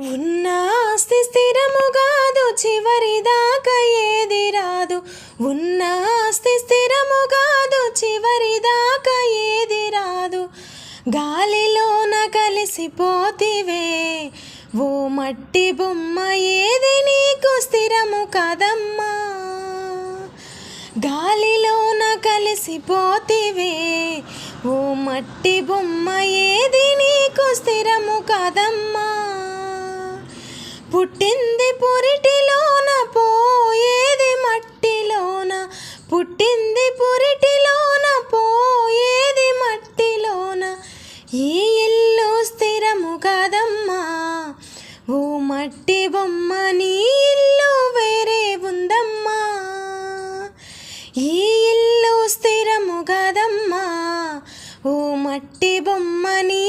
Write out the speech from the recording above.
ఉన్న ఆస్తి స్థిరము కాదు చివరి దాకా ఏది రాదు. ఉన్న ఆస్తి స్థిరము కాదు చివరి దాకా ఏది రాదు. గాలిలోన కలిసిపోతివే ఓ మట్టి బొమ్మ ఏది నీకు స్థిరము కదమ్మా. గాలిలోన కలిసిపోతివే ఓ మట్టి బొమ్మ ఏ పుట్టింది పురిటిలోన పోయేది మట్టిలోన. పుట్టింది పురిటిలోన పోయేది మట్టిలోన. ఈ ఇల్లు స్థిరము కాదమ్మా. ఓ మట్టి బొమ్మ నీ ఇల్లు వేరే ఉందమ్మా. ఈ ఇల్లు స్థిరము కాదమ్మా. ఓ మట్టి బొమ్మ నీ